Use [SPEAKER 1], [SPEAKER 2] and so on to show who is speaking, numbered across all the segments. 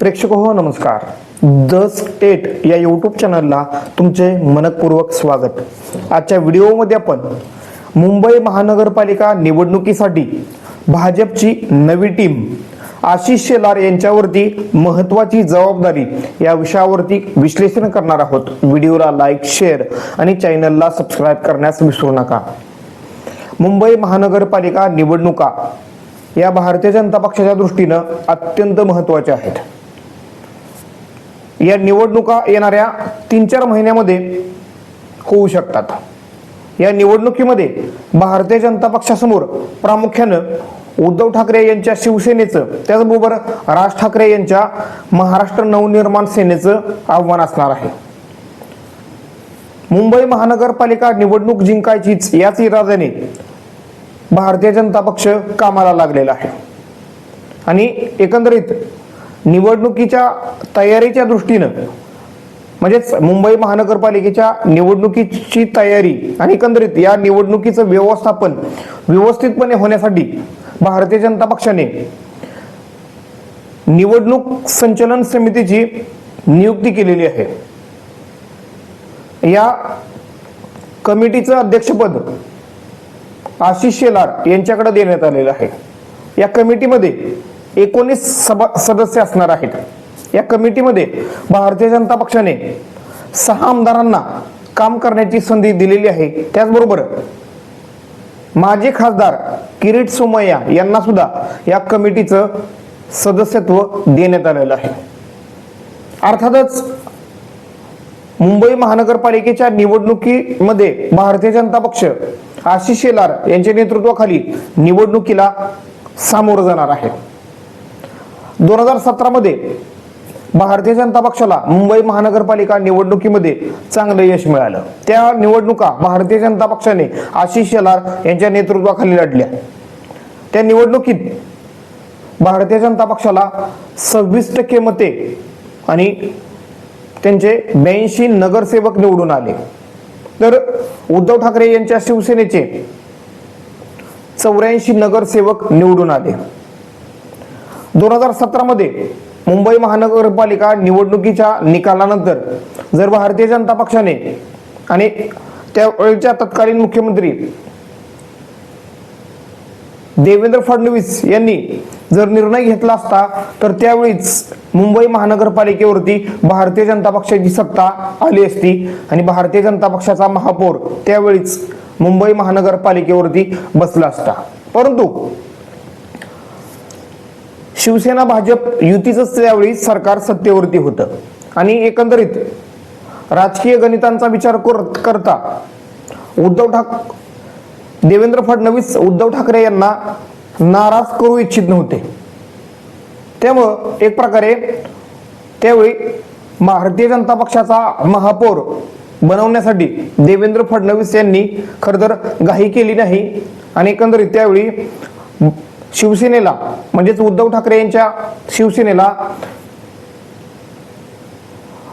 [SPEAKER 1] प्रेक्षक हो नमस्कार. द स्टेट या यूट्यूब चॅनलला तुमचे मनपूर्वक स्वागत. आजच्या व्हिडिओमध्ये आपण मुंबई महानगरपालिका निवडणुकीसाठी भाजपची नवी टीम आशिष शेलार यांच्यावरती महत्वाची जबाबदारी या विषयावरती विश्लेषण करणार आहोत. व्हिडिओला लाईक शेअर आणि चॅनलला सबस्क्राईब करण्यास विसरू नका. मुंबई महानगरपालिका निवडणुका या भारतीय जनता पक्षाच्या दृष्टीनं अत्यंत महत्त्वाच्या आहेत. या निवडणुका येणाऱ्या तीन चार महिन्यामध्ये होऊ शकतात. या निवडणुकीमध्ये भारतीय जनता पक्षासमोर प्रामुख्यानं उद्धव ठाकरे यांच्या शिवसेनेचं त्याचबरोबर राज ठाकरे यांच्या महाराष्ट्र नवनिर्माण सेनेचं आव्हान असणार आहे. मुंबई महानगरपालिका निवडणूक जिंकायचीच याच इराद्याने भारतीय जनता पक्ष कामाला लागलेला आहे. आणि एकंदरीत निवडणुकीच्या तयारीच्या दृष्टीनं म्हणजेच मुंबई महानगरपालिकेच्या निवडणुकीची तयारी आणि एकंदरीत या निवडणुकीचं व्यवस्थापन व्यवस्थितपणे होण्यासाठी भारतीय जनता पक्षाने निवडणूक संचलन समितीची नियुक्ती केलेली आहे. या कमिटीचं अध्यक्षपद आशिष शेलार यांच्याकडे देण्यात आलेलं आहे. या कमिटीमध्ये एकोणीस सभा सदस्य असणार आहेत. या कमिटीमध्ये भारतीय जनता पक्षाने सहा आमदारांना काम करण्याची संधी दिलेली आहे. त्याचबरोबर माजी खासदार किरीट सोमय्या यांना सुद्धा या कमिटीचं सदस्यत्व देण्यात आलेलं आहे. अर्थातच मुंबई महानगरपालिकेच्या निवडणुकीमध्ये भारतीय जनता पक्ष आशिष शेलार यांच्या नेतृत्वाखाली निवडणुकीला सामोरं जाणार आहे. दोन हजार सतरामध्ये भारतीय जनता पक्षाला मुंबई महानगरपालिका निवडणुकीमध्ये चांगलं यश मिळालं. त्या निवडणुका भारतीय जनता पक्षाने आशिष शेलार यांच्या नेतृत्वाखाली लढल्या. त्या निवडणुकीत भारतीय जनता पक्षाला सव्वीस टक्के मते आणि त्यांचे ब्याऐंशी नगरसेवक निवडून आले. तर उद्धव ठाकरे यांच्या शिवसेनेचे चौऱ्याऐंशी नगरसेवक निवडून आले. दोन हजार सतरा मध्ये मुंबई महानगरपालिका निवडणुकीच्या निकालानंतर जर भारतीय जनता पक्षाने आणि त्यावेळच्या तत्कालीन मुख्यमंत्री देवेंद्र फडणवीस यांनी जर निर्णय घेतला असता तर त्यावेळीच मुंबई महानगरपालिकेवरती भारतीय जनता पक्षाची सत्ता आली असती आणि भारतीय जनता पक्षाचा महापौर त्यावेळीच मुंबई महानगरपालिकेवरती बसला असता. परंतु शिवसेना भाजप युतीच त्यावेळी सरकार सत्तेवरती होतं. आणि एकंदरीत राजकीय गणितांचा विचार करता उद्धव ठाक देवेंद्र फडणवीस उद्धव ठाकरे यांना नाराज करू इच्छित नव्हते. त्यामुळं एक प्रकारे त्यावेळी भारतीय जनता पक्षाचा महापौर बनवण्यासाठी देवेंद्र फडणवीस यांनी खर तर घाई केली नाही. आणि एकंदरीत त्यावेळी शिवसेनेला म्हणजेच उद्धव ठाकरे यांच्या शिवसेनेला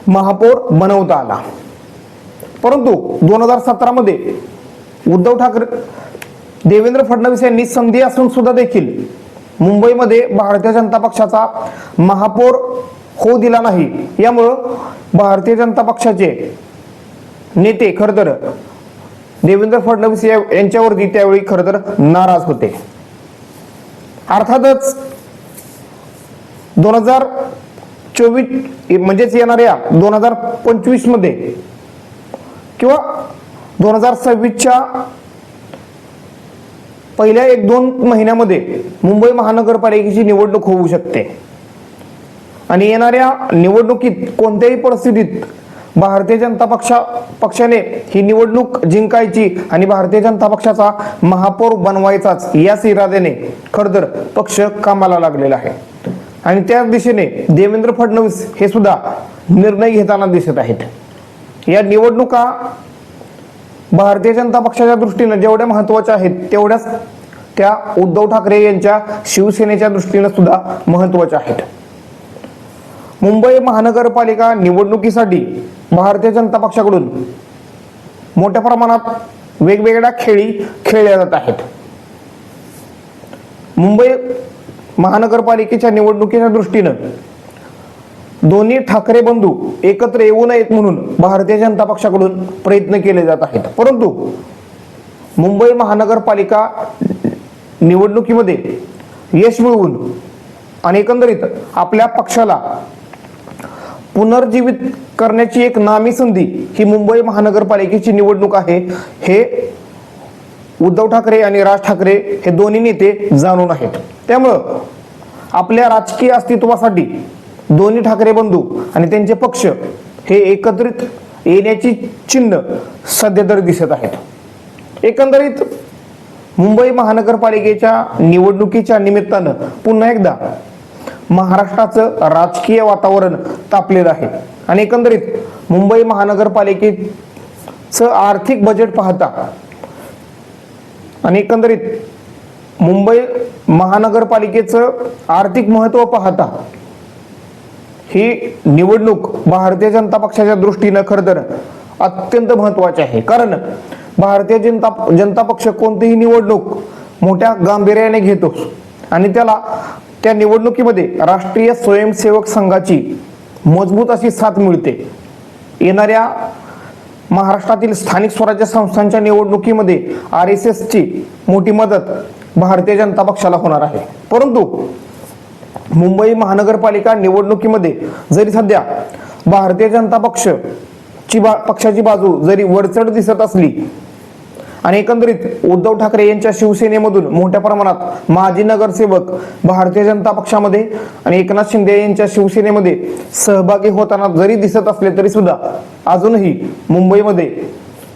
[SPEAKER 1] महापौर बनवता आला. परंतु दोन हजार सतरामध्ये उद्धव ठाकरे देवेंद्र फडणवीस यांनी संधी असून सुद्धा देखील मुंबईमध्ये भारतीय जनता पक्षाचा महापौर होऊ दिला नाही. यामुळं भारतीय जनता पक्षाचे नेते खर तर देवेंद्र फडणवीस यांच्यावरती त्यावेळी खर तर नाराज होते. अर्थातच दोन हजार चोवीस म्हणजेच येणाऱ्या दोन हजार पंचवीसमध्ये किंवा दोन हजार सव्वीसच्या पहिल्या एक दोन महिन्यामध्ये मुंबई महानगरपालिकेची निवडणूक होऊ शकते. आणि येणाऱ्या निवडणुकीत कोणत्याही परिस्थितीत भारतीय जनता पक्षा पक्षाने ही निवडणूक जिंकायची आणि भारतीय जनता पक्षाचा महापौर बनवायचाच याच इराद्याने खरं तर पक्ष कामाला लागलेला आहे. आणि त्याच दिशेने देवेंद्र फडणवीस हे सुद्धा निर्णय घेताना दिसत आहेत. या निवडणुका भारतीय जनता पक्षाच्या दृष्टीनं जेवढ्या महत्त्वाच्या आहेत तेवढ्याच त्या उद्धव ठाकरे यांच्या शिवसेनेच्या दृष्टीनं सुद्धा महत्त्वाच्या आहेत. मुंबई महानगरपालिका निवडणुकीसाठी भारतीय जनता पक्षाकडून मोठ्या प्रमाणात वेगवेगळ्या खेळी खेळल्या जात आहेत. मुंबई महानगरपालिकेच्या निवडणुकीच्या दृष्टीनं दोन्ही ठाकरे बंधू एकत्र येऊ नयेत म्हणून भारतीय जनता पक्षाकडून प्रयत्न केले जात आहेत. परंतु मुंबई महानगरपालिका निवडणुकीमध्ये यश मिळवून आणि एकंदरीत आपल्या पक्षाला पुनर्जीवित करण्याची एक नामी संधी ही मुंबई महानगरपालिकेची निवडणूक आहे हे उद्धव ठाकरे आणि राज ठाकरे हे दोन्ही नेते जाणून आहेत. त्यामुळं आपल्या राजकीय अस्तित्वासाठी दोन्ही ठाकरे बंधू आणि त्यांचे पक्ष हे एकत्रित येण्याची चिन्ह सध्या तरी दिसत आहेत. एकंदरीत मुंबई महानगरपालिकेच्या निवडणुकीच्या निमित्तानं पुन्हा एकदा महाराष्ट्राचं राजकीय वातावरण तापलेलं आहे. आणि एकंदरीत मुंबई महानगरपालिकेचं आर्थिक बजेट पाहता आणि एकंदरीत मुंबई महानगरपालिकेचं आर्थिक महत्त्व पाहता ही निवडणूक भारतीय जनता पक्षाच्या दृष्टीनं खरं तर अत्यंत महत्वाची आहे. कारण भारतीय जनता जनता पक्ष कोणतीही निवडणूक मोठ्या गांभीर्याने घेतो आणि त्याला त्या निवडणुकीमध्ये राष्ट्रीय स्वयंसेवक संघाची मजबूत अशी साथ मिळते. येणाऱ्या महाराष्ट्रातील स्थानिक स्वराज्य संस्थांच्या निवडणुकीमध्ये आर एस एसची मोठी मदत भारतीय जनता पक्षाला होणार आहे. परंतु मुंबई महानगरपालिका निवडणुकीमध्ये जरी सध्या भारतीय जनता पक्ष ची बा पक्षाची बाजू जरी वरचढ दिसत असली आणि एकंदरीत उद्धव ठाकरे यांच्या शिवसेनेमधून मोठ्या प्रमाणात माजी नगरसेवक भारतीय जनता पक्षामध्ये आणि एकनाथ शिंदे यांच्या शिवसेनेमध्ये सहभागी होताना जरी दिसत असले तरी सुद्धा अजूनही मुंबईमध्ये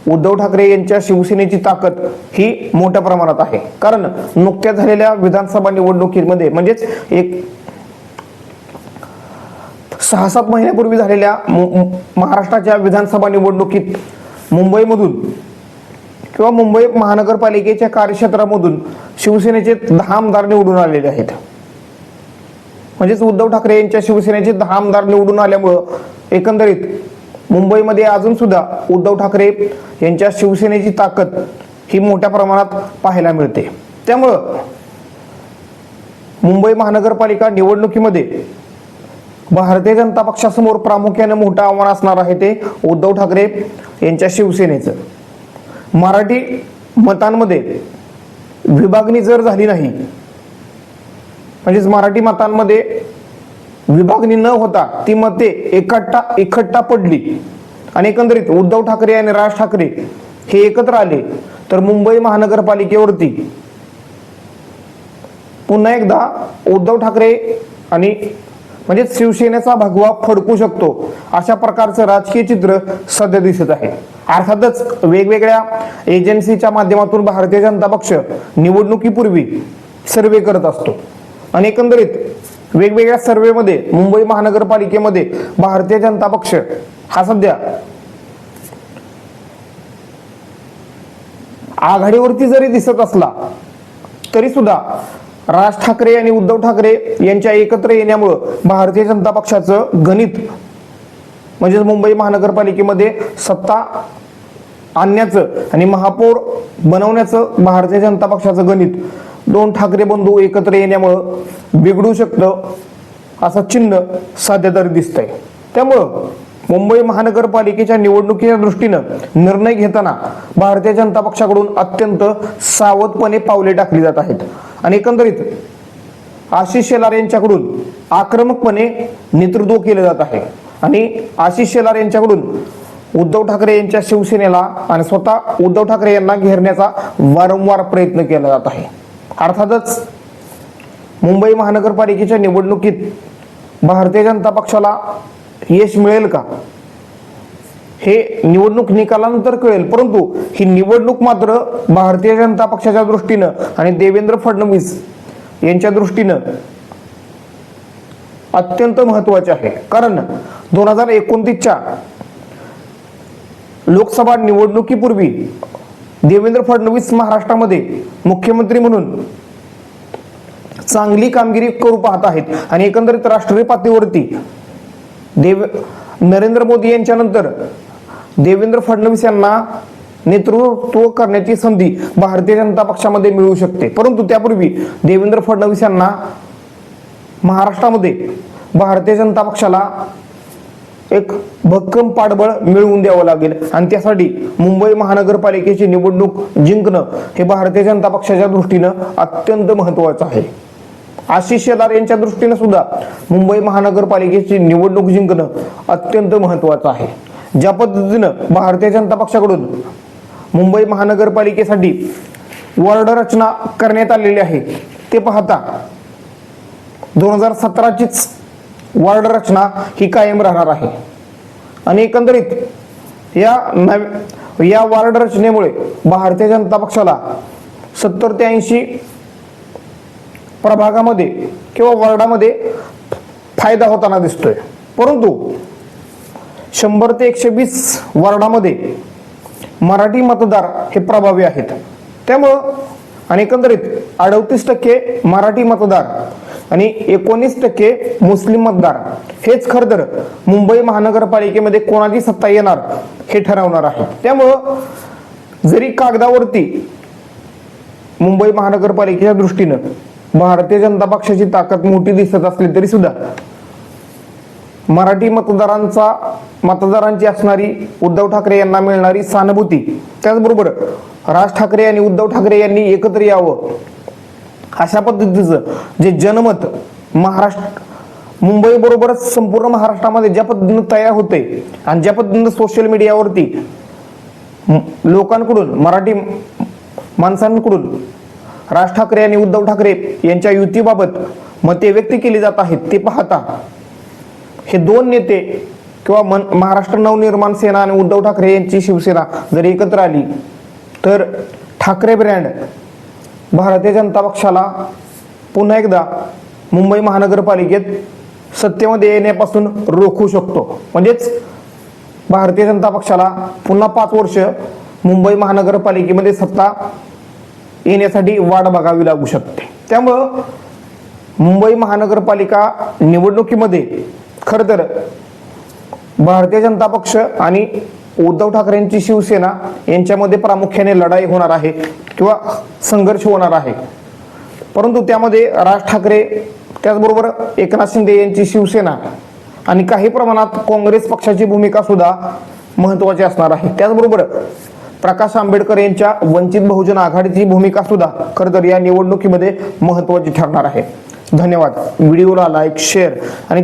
[SPEAKER 1] उद्धव ठाकरे यांच्या शिवसेनेची ताकद ही मोठ्या प्रमाणात आहे. कारण नुकत्याच झालेल्या विधानसभा निवडणुकीमध्ये म्हणजेच एक सहा सात महिन्यापूर्वी झालेल्या महाराष्ट्राच्या विधानसभा निवडणुकीत मुंबईमधून किंवा मुंबई महानगरपालिकेच्या कार्यक्षेत्रामधून शिवसेनेचे दहा आमदार निवडून आलेले आहेत. म्हणजेच उद्धव ठाकरे यांच्या शिवसेनेचे दहा आमदार निवडून आल्यामुळं एकंदरीत मुंबईमध्ये अजून सुद्धा उद्धव ठाकरे यांच्या शिवसेनेची ताकद ही मोठ्या प्रमाणात पाहायला मिळते. त्यामुळं मुंबई महानगरपालिका निवडणुकीमध्ये भारतीय जनता पक्षासमोर प्रामुख्याने मोठं आव्हान असणार आहे ते उद्धव ठाकरे यांच्या शिवसेनेचं. मराठी मतांमध्ये विभागणी जर झाली नाही म्हणजेच मराठी मतांमध्ये विभागणी न होता ती मते एकट्टा इकट्ठा पडली. आणि एकंदरीत उद्धव ठाकरे आणि राज ठाकरे हे एकत्र आले तर मुंबई महानगरपालिकेवरती पुन्हा एकदा उद्धव ठाकरे आणि म्हणजे शिवसेनेचा भगवा फडकू शकतो अशा प्रकारचं राजकीय चित्र सध्या दिसत आहे. अर्थातच वेगवेगळ्या एजन्सीच्या माध्यमातून भारतीय जनता पक्ष निवडणुकीपूर्वी सर्वे करत असतो. आणि एकंदरीत वेगवेगळ्या सर्वेमध्ये मुंबई महानगरपालिकेमध्ये भारतीय जनता पक्ष हा सध्या आघाडीवरती जरी दिसत असला तरी सुद्धा राज ठाकरे आणि उद्धव ठाकरे यांच्या एकत्र येण्यामुळं भारतीय जनता पक्षाचं गणित म्हणजेच मुंबई महानगरपालिकेमध्ये सत्ता आणण्याचं आणि महापौर बनवण्याचं भारतीय जनता पक्षाचं गणित दोन ठाकरे बंधू एकत्र येण्यामुळं बिघडू शकतं असं चिन्ह सध्या तरी दिसतंय. त्यामुळं मुंबई महानगरपालिकेच्या निवडणुकीच्या दृष्टीनं निर्णय घेताना भारतीय जनता पक्षाकडून अत्यंत सावधपणे पावले टाकली जात आहेत. आणि एकंदरीत आशिष शेलार यांच्याकडून आक्रमकपणे नेतृत्व केलं जात आहे. आणि आशिष शेलार यांच्याकडून उद्धव ठाकरे यांच्या शिवसेनेला आणि स्वतः उद्धव ठाकरे यांना घेरण्याचा वारंवार प्रयत्न केला जात आहे. अर्थातच मुंबई महानगरपालिकेच्या निवडणुकीत भारतीय जनता पक्षाला यश मिळेल का? हे निवडणूक निकालानंतर कळेल. परंतु ही निवडणूक मात्र भारतीय जनता पक्षाच्या दृष्टीनं आणि देवेंद्र फडणवीस यांच्या दृष्टीनं अत्यंत महत्त्वाचे आहे. कारण दोन हजार एकोणतीसच्या लोकसभा निवडणुकीपूर्वी देवेंद्र फडणवीस महाराष्ट्रामध्ये मुख्यमंत्री म्हणून चांगली कामगिरी करू पाहत आहेत. आणि एकंदरीत राष्ट्रीय पातळीवरती देव नरेंद्र मोदी यांच्यानंतर देवेंद्र फडणवीस यांना नेतृत्व करण्याची संधी भारतीय जनता पक्षामध्ये मिळू शकते. परंतु त्यापूर्वी देवेंद्र फडणवीस यांना महाराष्ट्रामध्ये भारतीय जनता पक्षाला एक भक्कम पाठबळ मिळवून द्यावं लागेल. आणि त्यासाठी मुंबई महानगरपालिकेची निवडणूक जिंकणं हे भारतीय जनता पक्षाच्या दृष्टीनं अत्यंत महत्वाचं आहे. आशिष शेलार यांच्या दृष्टीनं सुद्धा मुंबई महानगरपालिकेची निवडणूक जिंकणं अत्यंत महत्वाचं आहे. ज्या पद्धतीनं भारतीय जनता पक्षाकडून मुंबई महानगरपालिकेसाठी वॉर्ड रचना करण्यात आलेली आहे ते पाहता दोन हजार सतराचीच वार्ड रचना ही कायम राहणार आहे. आणि एकंदरीत या नव या वार्ड रचनेमुळे भारतीय जनता पक्षाला सत्तर ते ऐंशी प्रभागामध्ये किंवा वार्डामध्ये फायदा होताना दिसतोय. परंतु शंभर ते एकशे वीस वार्डामध्ये मराठी मतदार हे प्रभावी आहेत. त्यामुळं आणि एकंदरीत अडतीस टक्के मराठी मतदार आणि एकोणीस टक्के मुस्लिम मतदार. हेच खर तर मुंबई महानगरपालिकेमध्ये कोणाची सत्ता येणार हे ठरवणार आहे. त्यामुळं जरी कागदावरती मुंबई महानगरपालिकेच्या दृष्टीनं भारतीय जनता पक्षाची ताकद मोठी दिसत असली तरी सुद्धा मराठी मतदारांचा मतदारांची असणारी उद्धव ठाकरे यांना मिळणारी सहानुभूती त्याचबरोबर राज ठाकरे आणि उद्धव ठाकरे यांनी एकत्र यावं अशा पद्धतीचं जे जनमत महाराष्ट्र मुंबई बरोबरच संपूर्ण महाराष्ट्रामध्ये ज्या पद्धतीनं तयार होते आणि ज्या पद्धतीनं सोशल मीडियावरती लोकांकडून मराठी माणसांकडून राज ठाकरे आणि उद्धव ठाकरे यांच्या युतीबाबत मते व्यक्त केली जात आहेत ते पाहता हे दोन नेते किंवा मन महाराष्ट्र नवनिर्माण सेना आणि उद्धव ठाकरे यांची शिवसेना जर एकत्र आली तर ठाकरे ब्रँड भारतीय जनता पक्षाला पुन्हा एकदा मुंबई महानगरपालिकेत सत्तेमध्ये येण्यापासून रोखू शकतो. म्हणजेच भारतीय जनता पक्षाला पुन्हा पाच वर्ष मुंबई महानगरपालिकेमध्ये सत्ता येण्यासाठी वाट बघावी लागू शकते. त्यामुळं मुंबई महानगरपालिका निवडणुकीमध्ये खरं तर भारतीय जनता पक्ष आणि उद्धव ठाकरेंची शिवसेना यांच्यामध्ये प्रामुख्याने लढाई होणार आहे किंवा संघर्ष होणार आहे. परंतु त्यामध्ये राज ठाकरे त्याचबरोबर एकनाथ शिंदे यांची शिवसेना आणि काही प्रमाणात काँग्रेस पक्षाची भूमिका सुद्धा महत्वाची असणार आहे. त्याचबरोबर प्रकाश आंबेडकर यांच्या वंचित बहुजन आघाडीची भूमिका सुद्धा खरं तर या निवडणुकीमध्ये महत्वाची ठरणार आहे. धन्यवाद. व्हिडिओला लाईक शेअर आणि